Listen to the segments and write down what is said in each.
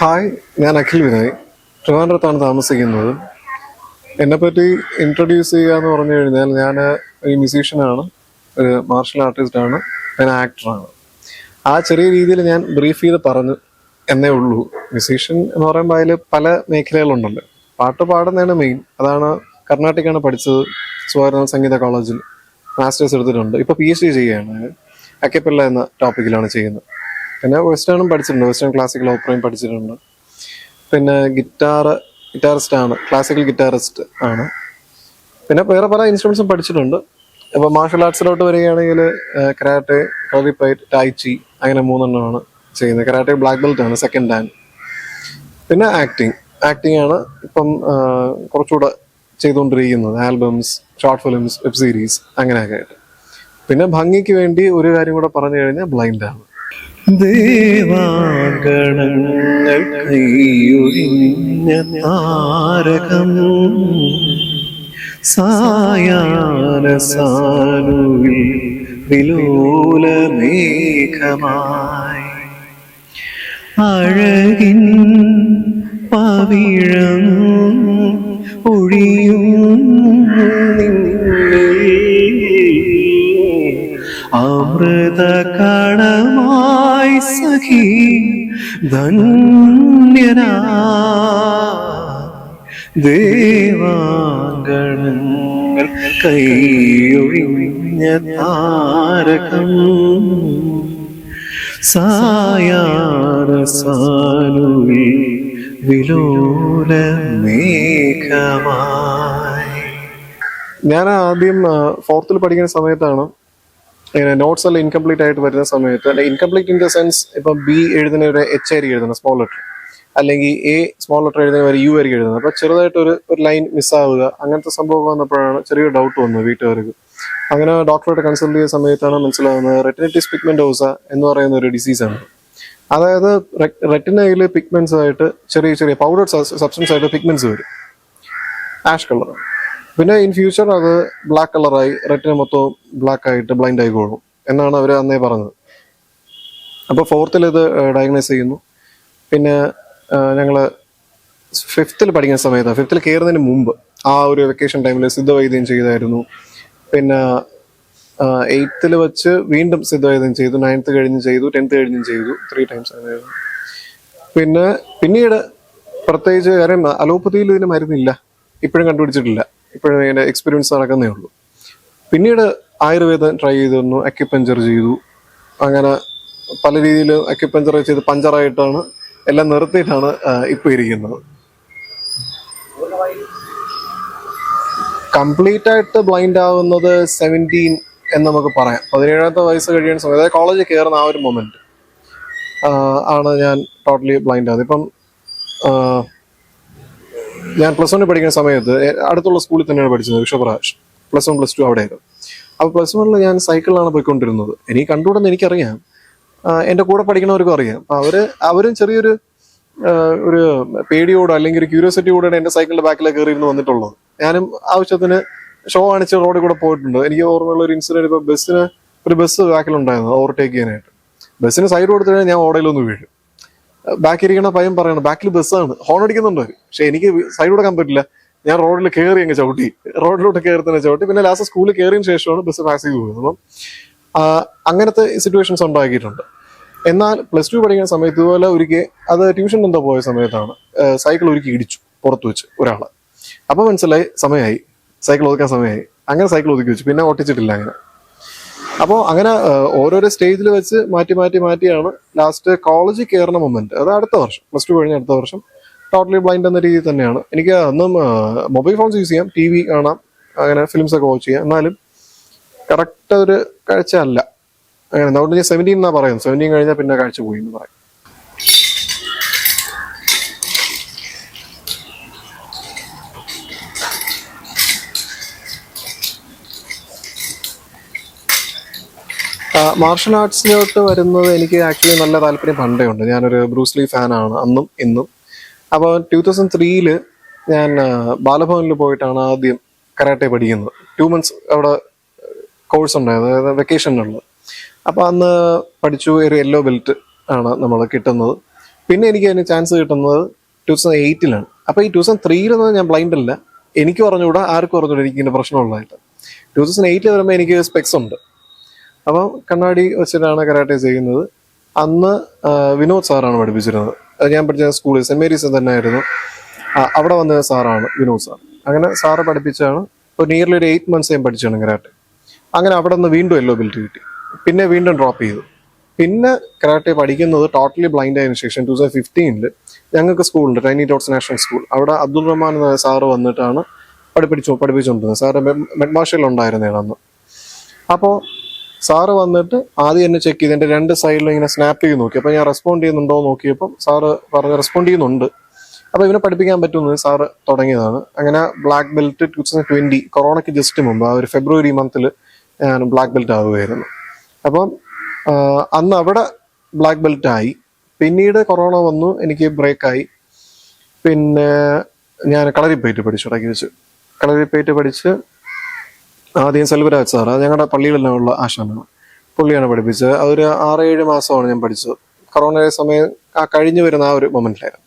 Hi ഞാൻ അഖിൽ വിനയ്. ട്രിവാൻഡ്രത്താണ് താമസിക്കുന്നത്. എന്നെപ്പറ്റി ഇൻട്രൊഡ്യൂസ് ചെയ്യുക എന്ന് പറഞ്ഞു കഴിഞ്ഞാൽ ഞാൻ ഒരു മ്യൂസീഷ്യനാണ് ഒരു മാർഷൽ ആർട്ടിസ്റ്റാണ് ഞാൻ ആക്ടറാണ് ആ ചെറിയ രീതിയിൽ ഞാൻ ബ്രീഫ് ചെയ്ത് പറഞ്ഞു എന്നേ ഉള്ളൂ. മ്യൂസീഷ്യൻ എന്ന് പറയുമ്പോൾ അതിൽ പല മേഖലകളുണ്ടല്ലോ. പാട്ട് പാടുന്നതാണ് മെയിൻ അതാണ് കർണാട്ടിക്കാണ് പഠിച്ചത് സുവർണ സംഗീത കോളേജിൽ മാസ്റ്റേഴ്സ് എടുത്തിട്ടുണ്ട്. ഇപ്പോൾ പി എച്ച് ഡി ചെയ്യുകയാണ്. അക്കപ്പല്ല എന്ന ടോപ്പിക്കിലാണ് ചെയ്യുന്നത്. പിന്നെ വെസ്റ്റേണും പഠിച്ചിട്ടുണ്ട്. വെസ്റ്റേൺ ക്ലാസിക്കൽ ഓപ്പറയും പഠിച്ചിട്ടുണ്ട്. പിന്നെ ഗിറ്റാർ ഗിറ്റാറിസ്റ്റ് ആണ്. ക്ലാസിക്കൽ ഗിറ്റാറിസ്റ്റ് ആണ്. പിന്നെ വേറെ പല ഇൻസ്ട്രുമെന്റ്സും പഠിച്ചിട്ടുണ്ട്. അപ്പോൾ മാർഷൽ ആർട്സിലോട്ട് വരികയാണെങ്കിൽ കരാട്ടെ കളിപ്പൈറ്റ് ടൈച്ചി അങ്ങനെ മൂന്നെണ്ണമാണ് ചെയ്യുന്നത്. കരാട്ടെ ബ്ലാക്ക് ബെൽറ്റ് ആണ് സെക്കൻഡ് ഹാൻഡ് പിന്നെ ആക്ടിങ് ആക്ടിങ് ആണ് ഇപ്പം കുറച്ചുകൂടെ ചെയ്തുകൊണ്ടിരിക്കുന്നത്. Albums short films web series അങ്ങനെയൊക്കെ ആയിട്ട്. പിന്നെ ഭംഗിക്ക് വേണ്ടി ഒരു കാര്യം കൂടെ പറഞ്ഞു കഴിഞ്ഞാൽ ബ്ലൈൻഡ് ആണ് ദേവാങ്കണങ്ങൾ കൈയൊഴിഞ്ഞ താരകം. സായാന സാനുവിൽ വിലോല മേഘമായി. അഴകിൻ പവിഴം ഒഴിയും അമൃത സഖി ധന്യനാ ദേവാംഗണങ്ങൾ കൈയൊഴിഞ്ഞ താരകം സായാര സാനുവിൽ വിലോല മേഘമായി ഞാൻ ആദ്യം ഫോർത്തിൽ പഠിക്കുന്ന സമയത്താണ് ഇങ്ങനെ നോട്ട്സ് എല്ലാം ഇൻകംപ്ലീറ്റ് ആയിട്ട് വരുന്ന സമയത്ത് അല്ലെ ഇൻകംപ്ലീറ്റ് ഇൻ ദ സെൻസ് ഇപ്പം ബി എഴുതുന്ന ഒരു എച്ച് ആയിരിക്കും എഴുതുന്നത് സ്മോൾ ലെറ്റർ അല്ലെങ്കിൽ എ സ്മോൾ ലെറ്റർ എഴുതുന്ന ഒരു യു ആയിരിക്കും എഴുതുന്നത്. അപ്പോൾ ചെറുതായിട്ട് ഒരു ഒരു ലൈൻ മിസ്സാവുക അങ്ങനത്തെ സംഭവം വന്നപ്പോഴാണ് ചെറിയൊരു ഡൗട്ട് വന്നത് വീട്ടുകാർക്ക്. അങ്ങനെ ഡോക്ടറായിട്ട് കൺസൾട്ട് ചെയ്ത സമയത്താണ് മനസ്സിലാവുന്നത് റെറ്റിനിറ്റിസ് പിഗ്മെന്റോസ എന്ന് പറയുന്ന ഒരു ഡിസീസാണ് അതായത് റെറ്റിനയിൽ പിഗ്മെന്റ്സ് ആയിട്ട് ചെറിയ ചെറിയ പൗഡർ സബ്സ്റ്റൻസ് ആയിട്ട് പിഗ്മെന്റ്സ് വരും. ആഷ് കളർ പിന്നെ ഇൻ ഫ്യൂച്ചർ അത് ബ്ലാക്ക് കളറായി റെറ്റിന മൊത്തം ബ്ലാക്ക് ആയിട്ട് ബ്ലൈൻഡ് ആയിക്കോളും എന്നാണ് അവർ അന്നേ പറഞ്ഞത്. അപ്പോൾ ഫോർത്തിൽ ഇത് ഡയഗ്നോസ് ചെയ്യുന്നു. പിന്നെ ഞങ്ങൾ ഫിഫ്ത്തിൽ പഠിക്കുന്ന സമയത്ത് ഫിഫ്ത്തിൽ കയറുന്നതിന് മുമ്പ് ആ ഒരു വെക്കേഷൻ ടൈമിൽ സിദ്ധവൈദ്യം ചെയ്തായിരുന്നു. പിന്നെ എയ്ത്തിൽ വെച്ച് വീണ്ടും സിദ്ധവൈദ്യം ചെയ്തു. നയൻത്ത് കഴിഞ്ഞ് ചെയ്തു ടെൻത്ത് കഴിഞ്ഞും ചെയ്തു. ത്രീ ടൈംസ് അങ്ങനെയായിരുന്നു പിന്നെ പിന്നീട് പ്രത്യേകിച്ച് കാര്യം അലോപ്പതിയിൽ ഇതിന് മരുന്നില്ല. ഇപ്പോഴും കണ്ടുപിടിച്ചിട്ടില്ല. ഇപ്പോഴും എന്റെ എക്സ്പീരിയൻസ് നടക്കുന്നേ ഉള്ളൂ. പിന്നീട് ആയുർവേദം ട്രൈ ചെയ്തിരുന്നു അക്യുപഞ്ചർ ചെയ്തു. അങ്ങനെ പല രീതിയിൽ അക്യുപഞ്ചർ ചെയ്ത് പഞ്ചറായിട്ടാണ് എല്ലാം നിർത്തിയിട്ടാണ് ഇപ്പൊ ഇരിക്കുന്നത്. കംപ്ലീറ്റ് ആയിട്ട് ബ്ലൈൻഡ് ആവുന്നത് സെവന്റീൻ എന്ന് നമുക്ക് പറയാം. പതിനേഴാമത്തെ വയസ്സ് കഴിയുന്ന സമയത്ത് അതായത് കോളേജിൽ കയറുന്ന ആ ഒരു മൊമെന്റ് ആണ് ഞാൻ ടോട്ടലി ബ്ലൈൻഡ് ആവുന്നത് ഇപ്പം ഞാൻ പ്ലസ് വണ്ണിൽ പഠിക്കുന്ന സമയത്ത് അടുത്തുള്ള സ്കൂളിൽ തന്നെയാണ് പഠിച്ചത് Vishwaprakash. Plus one plus two അവിടെയായിരുന്നു അപ്പോൾ പ്ലസ് വണ്ണിൽ ഞാൻ സൈക്കിളിലാണ് പോയിക്കൊണ്ടിരുന്നത്. എനിക്ക് കണ്ടുകൂടെന്ന് എനിക്കറിയാം. എന്റെ കൂടെ പഠിക്കുന്നവർക്കും അറിയാം. അവർ അവർ ചെറിയൊരു ഒരു പേടിയോടോ അല്ലെങ്കിൽ ഒരു ക്യൂരിയോസിറ്റിയോടെ എന്റെ സൈക്കിളിന്റെ ബാക്കിലേക്ക് കയറിയിരുന്ന് വന്നിട്ടുള്ളത്. ഞാനും ആവശ്യത്തിന് ഷോ കാണിച്ച് റോഡിൽ കൂടെ പോയിട്ടുണ്ട്. എനിക്ക് ഓർമ്മയുള്ള ഒരു ഇൻസിഡന്റ് ഇപ്പൊ ബസ്സിന് ഒരു ബസ് ബാക്കിലുണ്ടായിരുന്നു ഓവർടേക്ക് ചെയ്യാനായിട്ട്. ബസ്സിന് സൈഡ് കൊടുത്തു കഴിഞ്ഞാൽ ഞാൻ ഓടയിലൊന്ന് വീഴും. ബാക്കിൽ ഇരിക്കണ പയ്യൻ പറയണം ബാക്കിൽ ബസ്സാണ്. ഹോൺ അടിക്കുന്നുണ്ട്. പക്ഷെ എനിക്ക് സൈഡ് കൊടുക്കാൻ പറ്റില്ല ഞാൻ റോഡിൽ കയറി അങ്ങ് ചവിട്ടി. റോഡിലോട്ട് കയറി തന്നെ ചവിട്ടി. പിന്നെ ലാസ്റ്റ് സ്കൂളിൽ കയറിയതിന് ശേഷമാണ് ബസ് പാസ് ചെയ്ത് പോകുന്നത്. അപ്പം അങ്ങനത്തെ സിറ്റുവേഷൻസ് ഉണ്ടാക്കിയിട്ടുണ്ട്. എന്നാൽ പ്ലസ് ടു പഠിക്കുന്ന സമയത്ത് ഇതുപോലെ ഒരിക്കൽ അത് ട്യൂഷൻ എന്തോ പോയ സമയത്താണ് സൈക്കിൾ ഒരുക്കി ഇടിച്ചു പുറത്തു വെച്ച് ഒരാൾ അപ്പോൾ മനസ്സിലായി സമയമായി. സൈക്കിൾ ഒതുക്കാൻ സമയമായി. അങ്ങനെ സൈക്കിൾ ഒതുക്കി വെച്ചു. പിന്നെ ഒട്ടിച്ചിട്ടില്ല അങ്ങനെ. അപ്പോൾ അങ്ങനെ ഓരോരോ സ്റ്റേജിൽ വെച്ച് മാറ്റി മാറ്റി മാറ്റിയാണ് ലാസ്റ്റ് കോളേജിൽ കയറുന്ന മൊമെന്റ്. അത് അടുത്ത വർഷം പ്ലസ് ടു കഴിഞ്ഞ അടുത്ത വർഷം. ടോട്ടലി ബ്ലൈൻഡ് എന്ന രീതിയിൽ തന്നെയാണ്. എനിക്ക് അന്നും മൊബൈൽ ഫോൺസ് യൂസ് ചെയ്യാം ടി വി കാണാം അങ്ങനെ ഫിലിംസ് ഒക്കെ വാച്ച് ചെയ്യാം. എന്നാലും കറക്റ്റ് ഒരു കാഴ്ച അല്ല. അങ്ങനെ അതുകൊണ്ട് ഞാൻ സെവന്റീൻ എന്നാ പറയുന്നത്. സെവന്റീൻ കഴിഞ്ഞാൽ പിന്നെ കാഴ്ച പോയി എന്ന് പറയും. മാർഷൽ ആർട്സിലോട്ട് വരുന്നത് എനിക്ക് ആക്ച്വലി നല്ല താല്പര്യം പണ്ടേ ഉണ്ട്. ഞാനൊരു ബ്രൂസ്ലി ഫാനാണ് അന്നും ഇന്നും. അപ്പോൾ ടൂ തൗസൻഡ് ത്രീയിൽ ഞാൻ ബാലഭവനിൽ പോയിട്ടാണ് ആദ്യം കരാട്ടെ പഠിക്കുന്നത്. ടു മന്ത്സ് അവിടെ കോഴ്സ് ഉണ്ടായത് അതായത് വെക്കേഷനുള്ളത് അപ്പോൾ അന്ന് പഠിച്ചു ഒരു യെല്ലോ ബെൽറ്റ് ആണ് നമ്മൾ കിട്ടുന്നത്. പിന്നെ എനിക്ക് അതിന് ചാൻസ് കിട്ടുന്നത് ടു തൗസൻഡ് എയ്റ്റിലാണ് അപ്പോൾ ഈ ടു തൗസൻഡ് ത്രീയിലൊന്നും ഞാൻ ബ്ലൈൻഡ് അല്ല. എനിക്ക് പറഞ്ഞുകൂടാ ആർക്കും പറഞ്ഞുകൂടാ എനിക്ക് ഇങ്ങനെ പ്രശ്നമുള്ളതായിട്ട് ടു തൗസൻഡ് എയ്റ്റിൽ വരുമ്പോൾ എനിക്ക് സ്പെക്സ് ഉണ്ട്. അപ്പം കണ്ണാടി വെച്ചിട്ടാണ് കരാട്ടെ ചെയ്യുന്നത്. അന്ന് വിനോദ് സാറാണ് പഠിപ്പിച്ചിരുന്നത്. ഞാൻ പഠിച്ച സ്കൂളിൽ സെന്റ് മേരീസ് തന്നെ ആയിരുന്നു ആ, അവിടെ വന്ന സാറാണ് വിനോദ് സാർ. അങ്ങനെ സാറ് പഠിപ്പിച്ചാണ് ഒരു നിയർലി ഒരു എയ്റ്റ് മന്ത്സ് ഞാൻ പഠിച്ചാണ് കരാട്ടെ. അങ്ങനെ അവിടെ നിന്ന് വീണ്ടും എല്ലോ കിട്ടി. പിന്നെ വീണ്ടും ഡ്രോപ്പ് ചെയ്തു. പിന്നെ കരാട്ടെ പഠിക്കുന്നത് ടോട്ടലി ബ്ലൈൻഡ് ആയതിനു ശേഷം ടൂ തൗസൻഡ് ഫിഫ്റ്റീനിൽ ഞങ്ങൾക്ക് സ്കൂളുണ്ട് ടൈനി ഡോട്ട്സ് നാഷണൽ സ്കൂൾ അവിടെ അബ്ദുൾ റഹ്മാൻ എന്ന സാറ് വന്നിട്ടാണ് പഠിപ്പിച്ചു പഠിപ്പിച്ചുകൊണ്ടിരുന്നത്. സാറ് മെഡ് ഉണ്ടായിരുന്നേ അന്ന്. അപ്പോൾ സാറ് വന്നിട്ട് ആദ്യം എന്നെ ചെക്ക് ചെയ്ത് എന്റെ രണ്ട് സൈഡിലും ഇങ്ങനെ സ്നാപ്പ് ചെയ്ത് നോക്കി. അപ്പോൾ ഞാൻ റെസ്പോണ്ട് ചെയ്യുന്നുണ്ടോ നോക്കിയപ്പം സാറ് പറഞ്ഞ് റെസ്പോണ്ട് ചെയ്യുന്നുണ്ട്. അപ്പോൾ ഇവനെ പഠിപ്പിക്കാൻ പറ്റുമെന്ന് സാറ് തുടങ്ങിയതാണ്. അങ്ങനെ black belt two thousand twenty കൊറോണയ്ക്ക് ജസ്റ്റ് മുമ്പ് ആ ഒരു ഫെബ്രുവരി മന്തിൽ ഞാൻ ബ്ലാക്ക് ബെൽറ്റ് ആവുകയായിരുന്നു. അപ്പം അന്ന് അവിടെ ബ്ലാക്ക് ബെൽറ്റ് ആയി. പിന്നീട് കൊറോണ വന്നു എനിക്ക് ബ്രേക്കായി പിന്നെ ഞാൻ കളരിപ്പേറ്റ് പഠിച്ചു ഇടയ്ക്ക് വെച്ച്. കളരിപ്പേറ്റ് പഠിച്ച് ആദ്യം സെൽവരാജ് സാർ ഞങ്ങളുടെ പള്ളിയിലെല്ലാം ഉള്ള ആശാനാണ്. പുള്ളിയാണ് പഠിപ്പിച്ചത്. അതൊരു ആറ് ഏഴ് മാസമാണ് ഞാൻ പഠിച്ചത്. കൊറോണയുടെ സമയം ആ കഴിഞ്ഞു വരുന്ന ആ ഒരു മൊമെന്റിലായിരുന്നു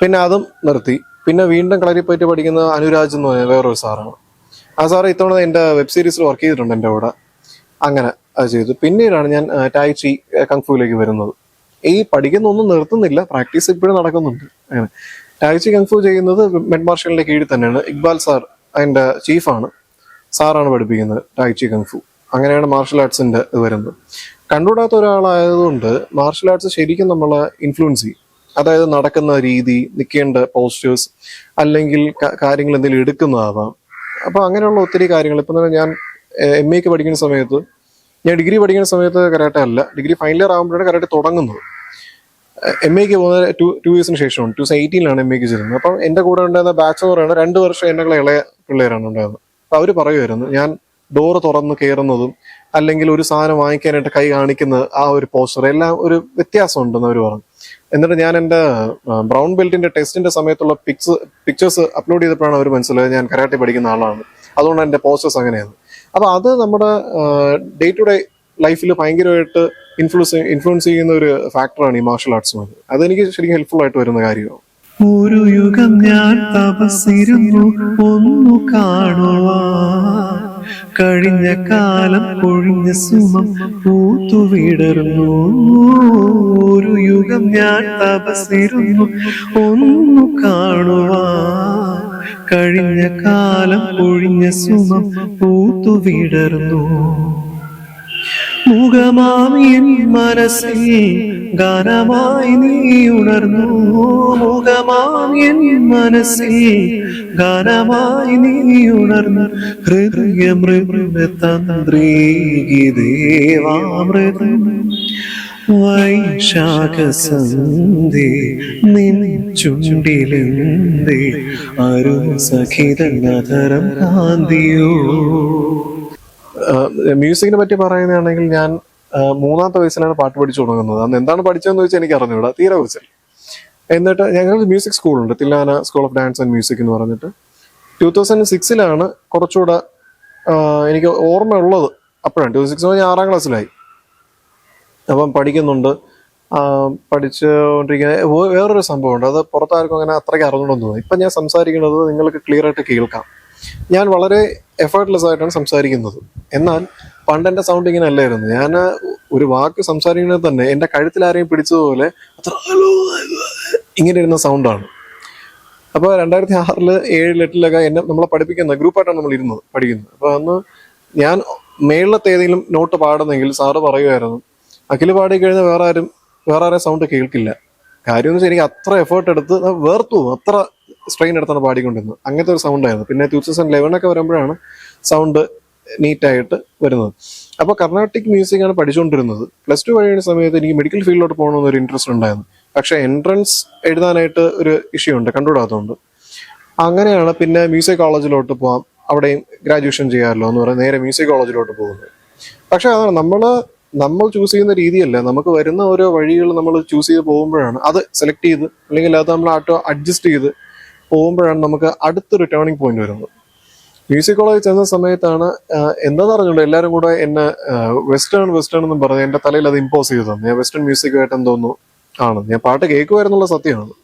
പിന്നെ അതും നിർത്തി. പിന്നെ വീണ്ടും കളരിപ്പയറ്റ് പഠിക്കുന്ന അനുരാജ് എന്ന് പറഞ്ഞ വേറൊരു സാറാണ്. ആ സാറ് ഇത്തവണ എന്റെ വെബ് സീരീസിൽ വർക്ക് ചെയ്തിട്ടുണ്ട് എന്റെ കൂടെ. അങ്ങനെ അത് ചെയ്തു. പിന്നീടാണ് ഞാൻ ടായ്ചി കങ്ഫുവിലേക്ക് വരുന്നത്. ഈ പഠിക്കുന്ന ഒന്നും നിർത്തുന്നില്ല. പ്രാക്ടീസ് ഇപ്പോഴും നടക്കുന്നുണ്ട്. അങ്ങനെ. ടായ്ചി കങ്ഫു ചെയ്യുന്നത് മെഡ് മാർഷലിന്റെ കീഴിൽ തന്നെയാണ്. ഇക്ബാൽ സാർ അതിന്റെ ചീഫാണ് സാറാണ് പഠിപ്പിക്കുന്നത് ടാക്ചി കങ്ഫു അങ്ങനെയാണ് മാർഷൽ ആർട്സിന്റെ ഇത് വരുന്നത്. കണ്ടുകൂടാത്ത ഒരാളായതുകൊണ്ട് മാർഷൽ ആർട്സ് ശരിക്കും നമ്മളെ ഇൻഫ്ലുവൻസ് ചെയ്യും. അതായത് നടക്കുന്ന രീതി നിൽക്കേണ്ട പോസ്റ്റേഴ്സ് അല്ലെങ്കിൽ കാര്യങ്ങൾ എന്തെങ്കിലും എടുക്കുന്നതാവാം. അപ്പൊ അങ്ങനെയുള്ള ഒത്തിരി കാര്യങ്ങൾ. ഇപ്പം തന്നെ ഞാൻ എം എക്ക് പഠിക്കുന്ന സമയത്ത് ഞാൻ ഡിഗ്രി പഠിക്കുന്ന സമയത്ത് കരാട്ടെ അല്ല ഡിഗ്രി ഫൈനൽ ഇയർ ആകുമ്പോഴാണ് കരാട്ടെ തുടങ്ങുന്നത്. എം എക്ക് പോകുന്നത് ടു ടു ഇയേഴ്സിന് ശേഷമാണ് ടു തൗസൻഡ് എയ്റ്റീനിലാണ് എം എക്ക് ചേരുന്നത്. അപ്പം എന്റെ കൂടെ ഉണ്ടായിരുന്ന ബാച്ച് എന്ന് പറയുന്നത് രണ്ട് വർഷം എന്നെ ഇളയ പിള്ളേരാണ് ഉണ്ടായിരുന്നത്. അപ്പൊ അവർ പറയുമായിരുന്നു ഞാൻ ഡോറ് തുറന്ന് കയറുന്നതും അല്ലെങ്കിൽ ഒരു സാധനം വാങ്ങിക്കാനായിട്ട് കൈ കാണിക്കുന്നത് ആ ഒരു പോസ്റ്റർ എല്ലാം ഒരു വ്യത്യാസം ഉണ്ടെന്ന് അവർ പറഞ്ഞു. എന്നിട്ട് ഞാൻ എന്റെ ബ്രൗൺ ബെൽറ്റിന്റെ ടെസ്റ്റിന്റെ സമയത്തുള്ള പിക്സ് പിക്ചേഴ്സ് അപ്ലോഡ് ചെയ്തപ്പോഴാണ് അവർ മനസ്സിലായത് ഞാൻ കരാട്ടെ പഠിക്കുന്ന ആളാണ്. അതുകൊണ്ട് എന്റെ പോസ്റ്റേഴ്സ് അങ്ങനെയാണ്. അപ്പോൾ അത് നമ്മുടെ ഡേ ടു ഡേ ലൈഫിൽ ഭയങ്കരമായിട്ട് ഇൻഫ്ലുവൻസ് ഇൻഫ്ലുവൻസ് ചെയ്യുന്ന ഒരു ഫാക്ടറാണ് ഈ മാർഷൽ ആർട്സ് എന്നത് അതെനിക്ക് ശരിക്കും ഹെൽപ്ഫുൾ ആയിട്ട് വരുന്ന കാര്യമാണ്. ഒരു യുഗം ഞാൻ തപസ്സിരുന്നു ഒന്നു കാണുവാൻ കഴിഞ്ഞ കാലം കൊഴിഞ്ഞ സുമം പൂത്തുവിടർന്നു. ഒരു യുഗം ഞാൻ തപസ്സിരുന്നു ഒന്നു കാണുവാൻ കഴിഞ്ഞ കാലം കൊഴിഞ്ഞ സുമം പൂത്തുവിടർന്നു. മുഖമാമിയൻ മനസ്സിൽ ഗാനമായി നീ ഉണർന്നു. മുഖമാമിയൻ മനസ്സിൽ ഗാനമായി നീ ഉണർന്നു. ഹൃദയമൃത തന്ത്രീകി ദേവാമൃതം വൈശാഖ സന്ധി നിൻ ചുണ്ടിലെന്തേ അരുൺ നധരം കാന്തിയോ. മ്യൂസിക്കിനെ പറ്റി പറയുകയാണെങ്കിൽ ഞാൻ മൂന്നാമത്തെ വയസ്സിലാണ് പാട്ട് പഠിച്ചു തുടങ്ങുന്നത്. അന്ന് എന്താണ് പഠിച്ചതെന്ന് ചോദിച്ചാൽ എനിക്ക് അറിഞ്ഞൂടാ തീരെ വെച്ചിൽ എന്നിട്ട് ഞങ്ങൾക്ക് മ്യൂസിക് സ്കൂളുണ്ട് Thillana school of dance and music എന്ന് പറഞ്ഞിട്ട്. ടൂ തൗസൻഡ് സിക്സിലാണ് കുറച്ചുകൂടെ എനിക്ക് ഓർമ്മയുള്ളത് അപ്പോഴാണ്. ടൂ സിക്സ് ഞാൻ ആറാം ക്ലാസ്സിലായി. അപ്പം പഠിക്കുന്നുണ്ട്. പഠിച്ചുകൊണ്ടിരിക്കുന്ന വേറൊരു സംഭവമുണ്ട്. അത് പുറത്താർക്കും അങ്ങനെ അത്രയ്ക്ക് അറിഞ്ഞുകൊണ്ടൊന്നും തോന്നി ഇപ്പം ഞാൻ സംസാരിക്കുന്നത് നിങ്ങൾക്ക് ക്ലിയർ ആയിട്ട് കേൾക്കാം. ഞാൻ വളരെ എഫേർട്ട്ലെസ് ആയിട്ടാണ് സംസാരിക്കുന്നത്. എന്നാൽ പണ്ട് എന്റെ സൗണ്ട് ഇങ്ങനെ അല്ലായിരുന്നു ഞാൻ ഒരു വാക്ക് സംസാരിക്കുന്നത് തന്നെ എന്റെ കഴുത്തിൽ ആരെയും പിടിച്ചതുപോലെ അത്ര ഇങ്ങനെ ഇരുന്ന സൗണ്ടാണ് അപ്പോൾ രണ്ടായിരത്തി ആറിൽ ഏഴിൽ എട്ടിലൊക്കെ എന്നെ നമ്മളെ പഠിപ്പിക്കുന്ന ഗ്രൂപ്പായിട്ടാണ് നമ്മൾ ഇരുന്നത് പഠിക്കുന്നത്. അപ്പോൾ അന്ന് ഞാൻ മേളിലത്തെ ഏതെങ്കിലും നോട്ട് പാടുന്നെങ്കിൽ സാറ് പറയുമായിരുന്നു അഖിൽ പാടി കഴിഞ്ഞാൽ വേറെ ആരും വേറെ ആരെ സൗണ്ട് കേൾക്കില്ല. കാര്യം എന്ന് വെച്ചാൽ എനിക്ക് അത്ര എഫേർട്ട് എടുത്ത് വേർത്തു അത്ര സ്ട്രെയിൻ എടുത്താണ് പാടിക്കൊണ്ടിരുന്നത്. അങ്ങനത്തെ ഒരു സൗണ്ട് ആയിരുന്നു. പിന്നെ ടൂ തൗസൻഡ് ലെവൻ ഒക്കെ വരുമ്പോഴാണ് സൗണ്ട് നീറ്റായിട്ട് വരുന്നത്. അപ്പോൾ കർണാട്ടിക് മ്യൂസിക് ആണ് പഠിച്ചുകൊണ്ടിരുന്നത് പ്ലസ് ടു കഴിയുന്ന സമയത്ത് എനിക്ക് മെഡിക്കൽ ഫീൽഡിലോട്ട് പോകണമെന്ന് ഒരു ഇൻട്രസ്റ്റ് ഉണ്ടായിരുന്നു. പക്ഷേ എൻട്രൻസ് എഴുതാനായിട്ട് ഒരു ഇഷ്യൂ ഉണ്ട് കണ്ടുവിടാത്തതുകൊണ്ട് അങ്ങനെയാണ് പിന്നെ മ്യൂസിക് കോളേജിലോട്ട് പോകാം അവിടെയും ഗ്രാജുവേഷൻ ചെയ്യാമല്ലോ എന്ന് പറഞ്ഞ് നേരെ മ്യൂസിക് കോളേജിലോട്ട് പോകുന്നത്. പക്ഷെ അതാണ് നമ്മൾ നമ്മൾ ചൂസ് ചെയ്യുന്ന രീതിയല്ല. നമുക്ക് വരുന്ന ഓരോ വഴികൾ നമ്മൾ ചൂസ് ചെയ്ത് പോകുമ്പോഴാണ് അത് സെലക്ട് ചെയ്ത് അല്ലെങ്കിൽ അത് നമ്മൾ ആട്ടോ അഡ്ജസ്റ്റ് ചെയ്ത് പോകുമ്പോഴാണ് നമുക്ക് അടുത്തൊരു ടേണിംഗ് പോയിന്റ് വരുന്നത്. മ്യൂസിക് കോളേജിൽ ചെന്ന സമയത്താണ് എന്താ അറിഞ്ഞൂടെ എല്ലാവരും കൂടെ എന്നെ വെസ്റ്റേൺ വെസ്റ്റേൺ എന്നും പറഞ്ഞ് എന്റെ തലയിൽ അത് ഇമ്പോസ് ചെയ്തു തന്നെ. ഞാൻ വെസ്റ്റേൺ മ്യൂസിക്കുമായിട്ട് എന്തോന്നു ആണ്. ഞാൻ പാട്ട് കേൾക്കുമായിരുന്നുള്ള സത്യമാണ്.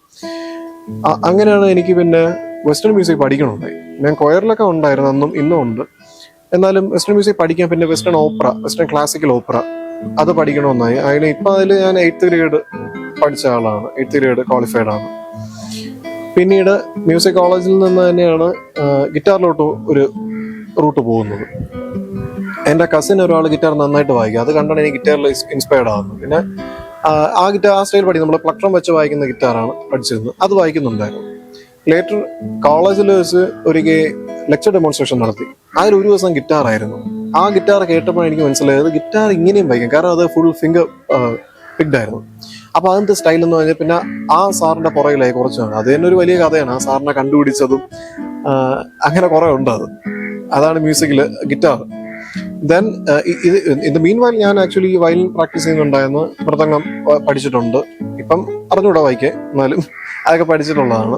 അങ്ങനെയാണ് എനിക്ക് പിന്നെ വെസ്റ്റേൺ മ്യൂസിക് പഠിക്കണമുണ്ടായി ഞാൻ കൊയറിലൊക്കെ ഉണ്ടായിരുന്നു അന്നും ഇന്നും ഉണ്ട്. എന്നാലും വെസ്റ്റേൺ മ്യൂസിക് പഠിക്കാൻ പിന്നെ western opera western classical opera അത് പഠിക്കണമെന്നായി. അതിന് ഇപ്പൊ അതിൽ ഞാൻ എയ്ത്ത് ഗ്രേഡ് പഠിച്ച ആളാണ്. എയ്ത്ത് ഗ്രേഡ് ക്വാളിഫൈഡ് ആണ്. പിന്നീട് മ്യൂസിക് കോളേജിൽ നിന്ന് തന്നെയാണ് ഗിറ്റാറിലോട്ട് ഒരു റൂട്ട് പോകുന്നത്. എന്റെ കസിൻ ഒരാൾ ഗിറ്റാർ നന്നായിട്ട് വായിക്കും. അത് കണ്ടാണ് എനിക്ക് ഗിറ്റാറിൽ ഇൻസ്പയർഡ് ആകുന്നത് പിന്നെ ആ, ഗിറ്റാർ ആ സ്റ്റൈൽ പഠിക്കും നമ്മൾ പ്ലക്ട്രം വെച്ച് വായിക്കുന്ന ഗിറ്റാറാണ് പഠിച്ചിരുന്നത്. അത് വായിക്കുന്നുണ്ടായിരുന്നു. ലേറ്റർ കോളേജിൽ വെച്ച് ഒരിക്കൽ ലെക്ചർ ഡെമോൺസ്ട്രേഷൻ നടത്തി. അതിൽ ഒരു ദിവസം ഗിറ്റാർ ആയിരുന്നു. ആ ഗിറ്റാർ കേട്ടപ്പോൾ എനിക്ക് മനസ്സിലായത് ഗിറ്റാർ ഇങ്ങനെയും വായിക്കും. കാരണം അത് ഫുൾ ഫിംഗർ പിക്ഡ് ആയിരുന്നു. അപ്പൊ അതിന്റെ സ്റ്റൈൽ എന്ന് പറഞ്ഞാൽ പിന്നെ ആ സാറിന്റെ പുറകിലായി കുറച്ച് നാൾ അത് തന്നെ ഒരു വലിയ കഥയാണ്. ആ സാറിനെ കണ്ടുപിടിച്ചതും അങ്ങനെ കുറെ ഉണ്ട് അത്. അതാണ് മ്യൂസിക്കിൽ ഗിറ്റാർ ദെൻ ഇത് ഇത് മീൻ വയൽ ഞാൻ ആക്ച്വലി ഈ വയലിൻ പ്രാക്ടീസ് ചെയ്യുന്നുണ്ടായിരുന്നു. മൃദംഗം പഠിച്ചിട്ടുണ്ട്. ഇപ്പം അറിഞ്ഞൂടാ വായിക്കേ എന്നാലും. അതൊക്കെ പഠിച്ചിട്ടുള്ളതാണ്.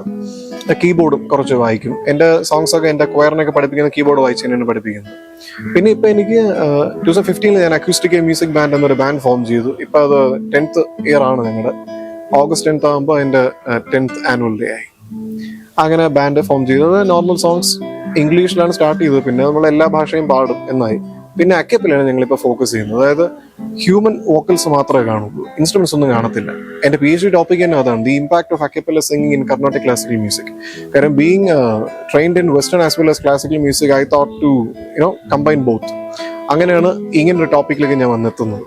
കീബോർഡും കുറച്ച് വായിക്കും. എന്റെ സോങ്സ് ഒക്കെ എന്റെ ക്വയറിനൊക്കെ പഠിപ്പിക്കുന്ന കീബോർഡ് വായിച്ച് തന്നെയാണ് പഠിപ്പിക്കുന്നത്. പിന്നെ ഇപ്പൊ എനിക്ക് ടൂ തൗസൻഡ് ഫിഫ്റ്റീനിൽ ഞാൻ അക്യൂസ്റ്റിക് മ്യൂസിക് ബാൻഡ് എന്നൊരു ബാൻഡ് ഫോം ചെയ്തു. ഇപ്പൊ അത് ടെൻത്ത് ഇയർ ആണ് ഞങ്ങളുടെ ഓഗസ്റ്റ് ടെൻത്ത് ആകുമ്പോൾ എന്റെ ടെൻത്ത് ആനുവൽ ഡേ ആയി. അങ്ങനെ ബാൻഡ് ഫോം ചെയ്തത് നോർമൽ സോങ്സ് ഇംഗ്ലീഷിലാണ് സ്റ്റാർട്ട് ചെയ്തത്. പിന്നെ നമ്മൾ എല്ലാ ഭാഷയും പാടും എന്നായി. പിന്നെ അക്കപ്പിലാണ് ഞങ്ങൾ ഇപ്പോൾ ഫോക്കസ് ചെയ്യുന്നത്. അതായത് ഹ്യൂമൻ വോക്കൽസ് മാത്രമേ കാണുള്ളൂ. ഇൻസ്ട്രുമെന്റ്സ് ഒന്നും കാണത്തില്ല. എന്റെ പി എച്ച് ഡി ടോപ്പിക് തന്നെ അതാണ്. The impact of a cappella singing in Carnatic classical music കാരണം being trained in western as well as classical music I thought to you know combine both അങ്ങനെയാണ് ഇങ്ങനൊരു ടോപ്പിക്കിലേക്ക് ഞാൻ വന്നെത്തുന്നത്.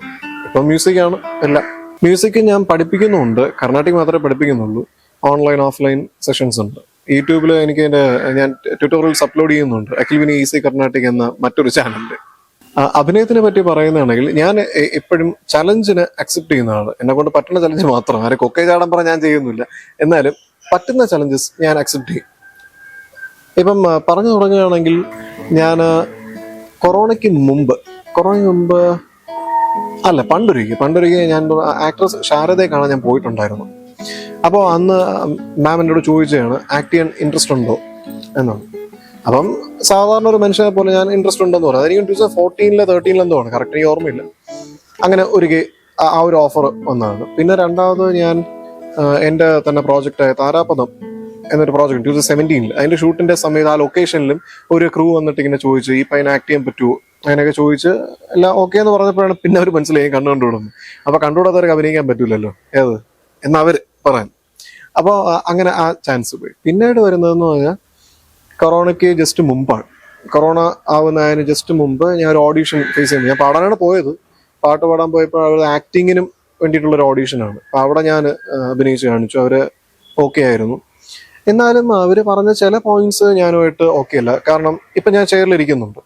ഇപ്പം മ്യൂസിക് ആണ്. എല്ലാം music ഞാൻ പഠിപ്പിക്കുന്നുണ്ട്. കർണാട്ടിക് മാത്രമേ പഠിപ്പിക്കുന്നുള്ളൂ. ഓൺലൈൻ ഓഫ്ലൈൻ സെഷൻസ് ഉണ്ട്. യൂട്യൂബിൽ എനിക്ക് എന്റെ ഞാൻ ട്യൂട്ടോറിയൽസ് അപ്ലോഡ് ചെയ്യുന്നുണ്ട്. അഖിൽവിനി ഈസി കർണാട്ടിക് എന്ന മറ്റൊരു ചാനലിൽ അഭിനയത്തിനെ പറ്റി പറയുന്നതാണെങ്കിൽ ഞാൻ എപ്പോഴും ചലഞ്ചിനെ അക്സെപ്റ്റ് ചെയ്യുന്ന ആൾ എന്നെ കൊണ്ട് പറ്റുന്ന ചലഞ്ച് മാത്രം. ആരെ കൊക്കെ ചാടാൻ പറ ഞാൻ ചെയ്യുന്നില്ല. എന്നാലും പറ്റുന്ന ചലഞ്ചസ് ഞാൻ അക്സെപ്റ്റ് ചെയ്യും. ഇപ്പം പറഞ്ഞു തുടങ്ങുകയാണെങ്കിൽ ഞാൻ കൊറോണയ്ക്ക് മുമ്പ് കൊറോണയ്ക്ക് മുമ്പ് അല്ല പണ്ടൊരുക്കി പണ്ടൊരുക്കി ഞാൻ ആക്ട്രസ് ശാരദയെ കാണാൻ ഞാൻ പോയിട്ടുണ്ടായിരുന്നു. അപ്പോൾ അന്ന് മാം എന്നോട് ചോദിച്ചതാണ് ആക്ട് ചെയ്യാൻ ഇൻട്രസ്റ്റ് ഉണ്ടോ? എന്നാണ്. അപ്പം സാധാരണ ഒരു മനുഷ്യനെ പോലെ ഞാൻ ഇൻട്രസ്റ്റ് ഉണ്ടെന്ന് പറഞ്ഞു അതെനിക്ക് ടൂ തൗസൻഡ് ഫോർട്ടീനിലെ തേർട്ടീനിലെ എന്തോ ആണ്. കറക്റ്റ് എനിക്ക് ഓർമ്മയില്ല. അങ്ങനെ ഒരു ആ ഒരു ഓഫർ വന്നതാണ്. പിന്നെ രണ്ടാമത് ഞാൻ എന്റെ തന്നെ പ്രോജക്റ്റായ താരാപദം എന്നൊരു പ്രോജക്റ്റ് ടൂ തൗസൻഡ് സെവന്റീനിൽ അതിന്റെ ഷൂട്ടിന്റെ സമയത്ത് ആ ലൊക്കേഷനിലും ഒരു ക്രൂ വന്നിട്ട് ഇങ്ങനെ ചോദിച്ചു ഈ പയ്യൻ ആക്ട് ചെയ്യാൻ പറ്റുമോ അങ്ങനെയൊക്കെ ചോദിച്ച് എല്ലാം ഓക്കെ എന്ന് പറഞ്ഞപ്പോഴാണ് പിന്നെ അവർ മനസ്സിലായി കണ്ണു അപ്പോൾ കണ്ടുകൂടാത്തവർക്ക് അഭിനയിക്കാൻ പറ്റൂലല്ലോ. ഏത്? എന്ന് അവർ പറയാൻ. അപ്പോൾ അങ്ങനെ ആ ചാൻസ് പോയി. പിന്നീട് വരുന്നതെന്ന് പറഞ്ഞാൽ കൊറോണയ്ക്ക് ജസ്റ്റ് മുമ്പാണ്. കൊറോണ ആവുന്നതിന് ജസ്റ്റ് മുമ്പ് ഞാൻ ഒരു ഓഡീഷൻ ഫേസ് ചെയ്യുന്നു ഞാൻ പാടാനാണ് പോയത്. പാട്ട് പാടാൻ പോയപ്പോൾ അവർ ആക്ടിങ്ങിനും വേണ്ടിയിട്ടുള്ള ഒരു ഓഡീഷനാണ് അപ്പോൾ അവിടെ ഞാൻ അഭിനയിച്ച് കാണിച്ചു. അവർ ഓക്കെ ആയിരുന്നു. എന്നാലും അവർ പറഞ്ഞ ചില പോയിന്റ്സ് ഞാനുമായിട്ട് ഓക്കെ അല്ല. കാരണം ഇപ്പം ഞാൻ ചെയറിൽ ഇരിക്കുന്നുണ്ട്.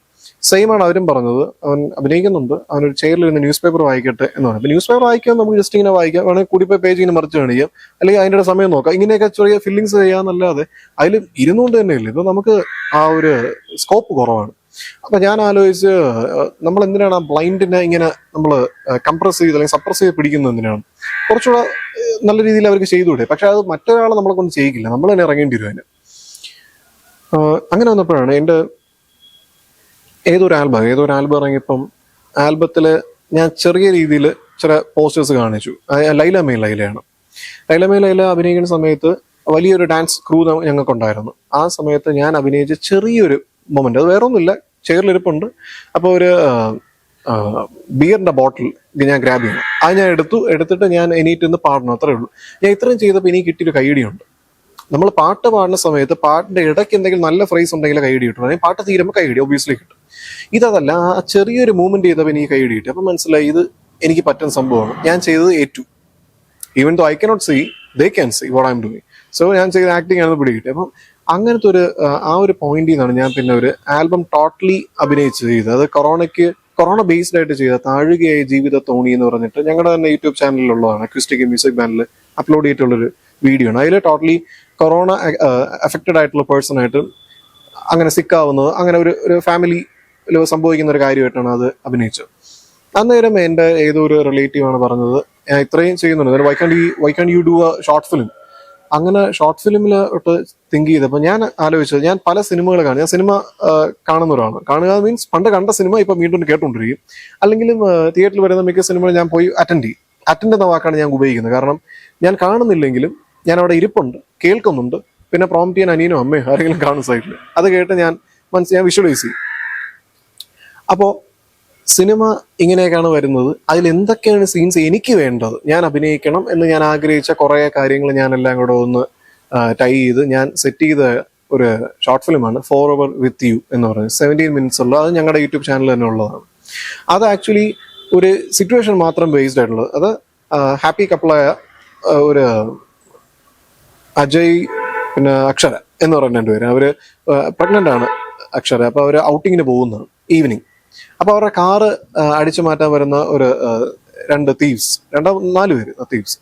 സെയിം ആണ് അവരും പറഞ്ഞത്. അവൻ അഭിനയിക്കുന്നുണ്ട്. അവനൊരു ചെയറിൽ ഇരുന്ന് ന്യൂസ് പേപ്പർ വായിക്കട്ടെ എന്ന് പറഞ്ഞു. ന്യൂസ് പേപ്പർ വായിക്കാൻ നമുക്ക് ജസ്റ്റ് ഇങ്ങനെ വായിക്കാം. വേണമെങ്കിൽ കൂടി പോയി പേജ് ഇങ്ങനെ മറിച്ച് കാണിക്കാം. അല്ലെങ്കിൽ അതിന്റെ സമയം നോക്കാം. ഇങ്ങനെയൊക്കെ ചെറിയ ഫില്ലിങ്സ് ചെയ്യാന്നല്ലാതെ അതിൽ ഇരുന്നുകൊണ്ട് തന്നെയില്ല ഇത് നമുക്ക് ആ ഒരു സ്കോപ്പ് കുറവാണ്. അപ്പൊ ഞാൻ ആലോചിച്ച് നമ്മൾ എന്തിനാണ് ആ ബ്ലൈൻഡിനെ ഇങ്ങനെ നമ്മൾ കംപ്രസ് ചെയ്ത് അല്ലെങ്കിൽ സപ്രസ് ചെയ്ത് പിടിക്കുന്നത് എന്തിനാണ്? കുറച്ചുകൂടെ നല്ല രീതിയിൽ അവർക്ക് ചെയ്തുകൂടെ. പക്ഷെ അത് മറ്റൊരാളെ നമ്മളെ കൊണ്ട് ചെയ്യിക്കില്ല. നമ്മൾ തന്നെ ഇറങ്ങേണ്ടി വരും അങ്ങനെ വന്നപ്പോഴാണ് എന്റെ ഏതൊരു ആൽബം ഏതൊരു ആൽബം ഇറങ്ങിയപ്പം ആൽബത്തിൽ ഞാൻ ചെറിയ രീതിയിൽ ചില പോസ്റ്റേഴ്സ് കാണിച്ചു. ലൈല മേ ലൈലയാണ്. ലൈല മേ ലൈല അഭിനയിക്കുന്ന സമയത്ത് വലിയൊരു ഡാൻസ് ക്രൂ ഞങ്ങൾക്കുണ്ടായിരുന്നു. ആ സമയത്ത് ഞാൻ അഭിനയിച്ച ചെറിയൊരു മൊമെന്റ് അത് വേറെ ഒന്നുമില്ല ചെയറിലിരിപ്പുണ്ട്. അപ്പോൾ ഒരു ബിയറിന്റെ ബോട്ടിൽ ഞാൻ ഗ്രാബ് ചെയ്യണം അത് ഞാൻ എടുത്തു എടുത്തിട്ട് ഞാൻ എണീറ്റ് പാടണം അത്രേ ഉള്ളൂ. ഞാൻ ഇത്രയും ചെയ്തപ്പോൾ എനിക്ക് കിട്ടിയൊരു കൈയടിയുണ്ട് നമ്മൾ പാട്ട് പാടുന്ന സമയത്ത് പാട്ടിന്റെ ഇടയ്ക്ക് എന്തെങ്കിലും നല്ല ഫ്രേസ് ഉണ്ടെങ്കിൽ കൈയടി കിട്ടും അല്ലെങ്കിൽ പാട്ട് തീരുമ്പോൾ കൈയടി ഒബിയസ്ലി കിട്ടും. ഇതല്ല ആ ചെറിയൊരു മൂവ്മെന്റ് ചെയ്തപ്പോൾ എനിക്ക് കൈ ഇടിയിട്ട്. അപ്പൊ മനസ്സിലായി ഇത് എനിക്ക് പറ്റുന്ന സംഭവമാണ്. ഞാൻ ചെയ്തത് ഏറ്റു even though I cannot see they can see what I'm doing so ഞാൻ ചെയ്ത ആക്ടിങ് ആണെന്ന് പിടികിട്ടി അപ്പം അങ്ങനത്തെ ഒരു ആ, ഒരു പോയിന്റിൽ നിന്നാണ് ഞാൻ പിന്നെ ഒരു ആൽബം ടോട്ടലി അഭിനയിച്ച് ചെയ്തത്. അത് കൊറോണയ്ക്ക് കൊറോണ ബേസ്ഡ് ആയിട്ട് ചെയ്ത താഴുകയായ ജീവിത തോണി എന്ന് പറഞ്ഞിട്ട് ഞങ്ങളുടെ തന്നെ യൂട്യൂബ് ചാനലിലുള്ളതാണ് അക്യൂസ്റ്റിക് മ്യൂസിക് ബാൻഡിൽ അപ്ലോഡ് ചെയ്തിട്ടുള്ളൊരു വീഡിയോ ആണ്. അതിൽ ടോട്ടലി കൊറോണ അഫക്റ്റഡ് ആയിട്ടുള്ള പേഴ്സൺ ആയിട്ട് അങ്ങനെ സിക്കാവുന്നത് അങ്ങനെ ഒരു ഒരു ഫാമിലിയിൽ സംഭവിക്കുന്ന ഒരു കാര്യമായിട്ടാണ് അത് അഭിനയിച്ചത്. അന്നേരം എന്റെ ഏതോ ഒരു റിലേറ്റീവ് ആണ് പറഞ്ഞത് ഇത്രയും ചെയ്യുന്നുണ്ട്. Why can why can you do a short film അങ്ങനെ ഷോർട്ട് ഫിലിമിലോട്ട് തിങ്ക് ചെയ്തപ്പോൾ ഞാൻ ആലോചിച്ചത് ഞാൻ പല സിനിമകൾ കാണും. ഞാൻ സിനിമ കാണുന്ന ഒരാളാണ് കാണുക മീൻസ് പണ്ട് കണ്ട സിനിമ ഇപ്പം വീണ്ടും കേട്ടുകൊണ്ടിരിക്കും അല്ലെങ്കിലും തിയേറ്ററിൽ വരുന്ന മിക്ക സിനിമകൾ ഞാൻ പോയി അറ്റൻഡ് ചെയ്യും. അറ്റൻഡ് എന്ന വാക്കാണ് ഞാൻ ഉപയോഗിക്കുന്നത്. കാരണം ഞാൻ കാണുന്നില്ലെങ്കിലും ഞാൻ അവിടെ ഇരിപ്പുണ്ട് കേൾക്കുന്നുണ്ട്. പിന്നെ പ്രോംപ്റ്റ് ചെയ്യാൻ അനിയനോ അമ്മയോ ആരെങ്കിലും കാണും സൈഡിൽ അത് കേട്ട് ഞാൻ മനസ്സിൽ ഞാൻ വിഷ്വലൈസ് ചെയ്യും. അപ്പോൾ സിനിമ ഇങ്ങനെയൊക്കെയാണ് വരുന്നത്. അതിൽ എന്തൊക്കെയാണ് സീൻസ് എനിക്ക് വേണ്ടത്? ഞാൻ അഭിനയിക്കണം എന്ന് ഞാൻ ആഗ്രഹിച്ച കുറേ കാര്യങ്ങൾ ഞാൻ എല്ലാം കൂടെ ഒന്ന് ടൈ ചെയ്ത് ഞാൻ സെറ്റ് ചെയ്ത ഒരു ഷോർട്ട് ഫിലിമാണ് ഫോർ അവർ വിത്ത് യു എന്ന് പറയുന്നത്. സെവന്റീൻ മിനിറ്റ്സ് ഉള്ള അത് ഞങ്ങളുടെ യൂട്യൂബ് ചാനൽ തന്നെ ഉള്ളതാണ്. അത് ആക്ച്വലി ഒരു സിറ്റുവേഷൻ മാത്രം ബേസ്ഡ് ആയിട്ടുള്ളത്. അത് ഹാപ്പി കപ്പിളായ ഒരു അജയ് പിന്നെ അക്ഷര എന്ന് പറയുന്ന രണ്ടുപേരും. അവർ പ്രഗ്നന്റ് ആണ് അക്ഷര. അപ്പോൾ അവർ ഔട്ടിങ്ങിന് പോകുന്നതാണ്. ഈവനിങ് അപ്പൊ അവരുടെ കാറ് അടിച്ചു മാറ്റാൻ വരുന്ന ഒരു രണ്ട് തീവ്സ് രണ്ടോ നാല് പേര് തീവ്സ്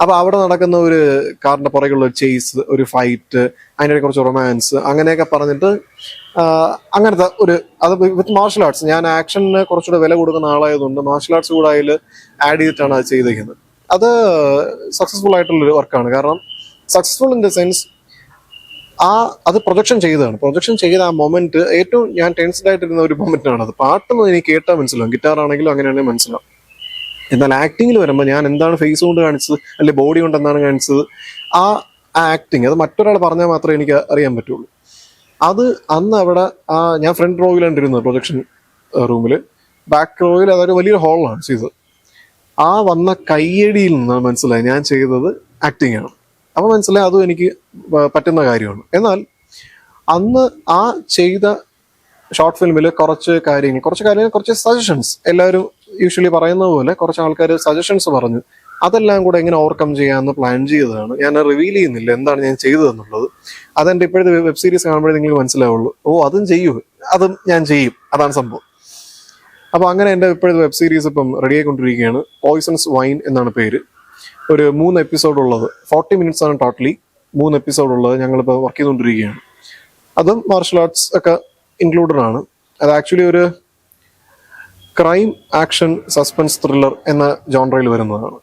അപ്പോൾ അവിടെ നടക്കുന്ന ഒരു കാറിന്റെ പുറകെയുള്ള ഒരു ചേസ് ഒരു ഫൈറ്റ് അതിനിടെ കുറച്ച് റൊമാൻസ് അങ്ങനെയൊക്കെ പറഞ്ഞിട്ട് അങ്ങനത്തെ ഒരു അത് വിത്ത് മാർഷൽ ആർട്സ് ഞാൻ ആക്ഷന് കുറച്ചുകൂടെ വില കൊടുക്കുന്ന ആളായതുകൊണ്ട് മാർഷൽ ആർട്സ് കൂടെ അതിൽ ആഡ് ചെയ്തിട്ടാണ് അത് ചെയ്തിരിക്കുന്നത് അത് സക്സസ്ഫുൾ ആയിട്ടുള്ളൊരു വർക്കാണ് കാരണം സക്സസ്ഫുൾ ഇൻ ദ സെൻസ് ആ അത് പ്രൊജക്ഷൻ ചെയ്തതാണ്. പ്രൊജക്ഷൻ ചെയ്ത ആ മൊമെന്റ് ഏറ്റവും ഞാൻ ടെൻസ്ഡ് ആയിട്ടിരുന്ന ഒരു മൊമെന്റ് ആണ് അത്. പാട്ടൊന്നും എനിക്ക് കേട്ടാൽ മനസ്സിലാവും. ഗിറ്റാർ ആണെങ്കിലും അങ്ങനെയാണെങ്കിൽ മനസ്സിലാവും. എന്നാൽ ആക്ടിങ്ങിൽ വരുമ്പോൾ ഞാൻ എന്താണ് ഫേസ് കൊണ്ട് കാണിച്ചത്? അല്ലെ ബോഡി കൊണ്ട് എന്താണ് കാണിച്ചത്? ആ ആക്ടിങ് അത് മറ്റൊരാൾ പറഞ്ഞാൽ മാത്രമേ എനിക്ക് അറിയാൻ പറ്റുള്ളൂ. അത് അന്ന് അവിടെ ആ ഞാൻ ഫ്രണ്ട് റോയിലാണ് ഇരുന്നത് പ്രൊജക്ഷൻ റൂമിൽ ബാക്ക് റോയിൽ അതൊരു വലിയൊരു ഹോളാണ് ചെയ്തത്. ആ വന്ന കയ്യടിയിൽ നിന്നാണ് മനസ്സിലായി ഞാൻ ചെയ്തത് ആക്ടിങ് ആണ്. അപ്പൊ മനസ്സിലായി അതും എനിക്ക് പറ്റുന്ന കാര്യമാണ്. എന്നാൽ അന്ന് ആ ചെയ്ത ഷോർട്ട് ഫിലിമിൽ കുറച്ച് കാര്യങ്ങൾ കുറച്ച് കാര്യങ്ങൾ കുറച്ച് സജഷൻസ് എല്ലാവരും യൂഷ്വലി പറയുന്ന പോലെ കുറച്ച് ആൾക്കാർ സജഷൻസ് പറഞ്ഞു. അതെല്ലാം കൂടെ എങ്ങനെ ഓവർകം ചെയ്യാമെന്ന് പ്ലാൻ ചെയ്തതാണ്. ഞാൻ റിവീൽ ചെയ്യുന്നില്ല എന്താണ് ഞാൻ ചെയ്തതെന്നുള്ളത്. അതെന്റെ ഇപ്പോഴത്തെ വെബ് സീരീസ് കാണുമ്പോഴേ നിങ്ങൾക്ക് മനസ്സിലാവുള്ളൂ. ഓ അതും ചെയ്യൂ. അതും ഞാൻ ചെയ്യും. അതാണ് സംഭവം. അപ്പൊ അങ്ങനെ എന്റെ ഇപ്പോഴത്തെ വെബ് സീരീസ് ഇപ്പം റെഡി ആയിക്കൊണ്ടിരിക്കുകയാണ്. പോയിസൺസ് വൈൻ എന്നാണ് പേര്. ഒരു മൂന്ന് എപ്പിസോഡ് ഉള്ളത്. ഫോർട്ടി മിനിറ്റ്സ് ആണ് ടോട്ടലി മൂന്ന് എപ്പിസോഡ് ഉള്ളത് ഞങ്ങളിപ്പോൾ വർക്ക് ചെയ്തുകൊണ്ടിരിക്കുകയാണ്. അതും മാർഷൽ ആർട്സ് ഒക്കെ ഇൻക്ലൂഡഡ് ആണ്. അത് ആക്ച്വലി ഒരു ക്രൈം ആക്ഷൻ സസ്പെൻസ് ത്രില്ലർ എന്ന ജോൺറയിൽ വരുന്നതാണ്.